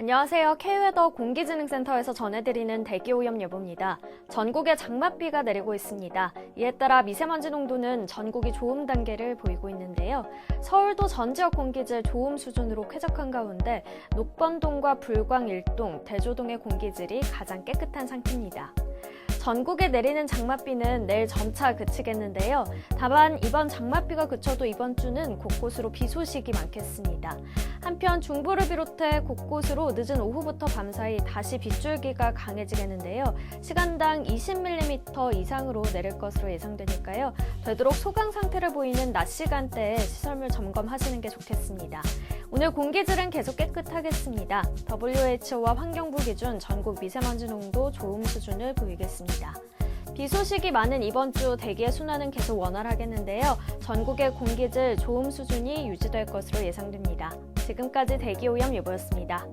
안녕하세요. K웨더 공기지능센터에서 전해드리는 대기오염 예보입니다. 전국에 장맛비가 내리고 있습니다. 이에 따라 미세먼지 농도는 전국이 좋음 단계를 보이고 있는데요. 서울도 전 지역 공기질 좋음 수준으로 쾌적한 가운데 녹번동과 불광 일동, 대조동의 공기질이 가장 깨끗한 상태입니다. 전국에 내리는 장맛비는 내일 점차 그치겠는데요. 다만 이번 장맛비가 그쳐도 이번 주는 곳곳으로 비 소식이 많겠습니다. 한편 중부를 비롯해 곳곳으로 늦은 오후부터 밤사이 다시 빗줄기가 강해지겠는데요. 시간당 20mm 이상으로 내릴 것으로 예상되니까요. 되도록 소강 상태를 보이는 낮 시간대에 시설물 점검하시는 게 좋겠습니다. 오늘 공기질은 계속 깨끗하겠습니다. WHO와 환경부 기준 전국 미세먼지 농도 좋음 수준을 보이겠습니다. 비 소식이 많은 이번 주 대기의 순환은 계속 원활하겠는데요. 전국의 공기질 좋음 수준이 유지될 것으로 예상됩니다. 지금까지 대기 오염 예보였습니다.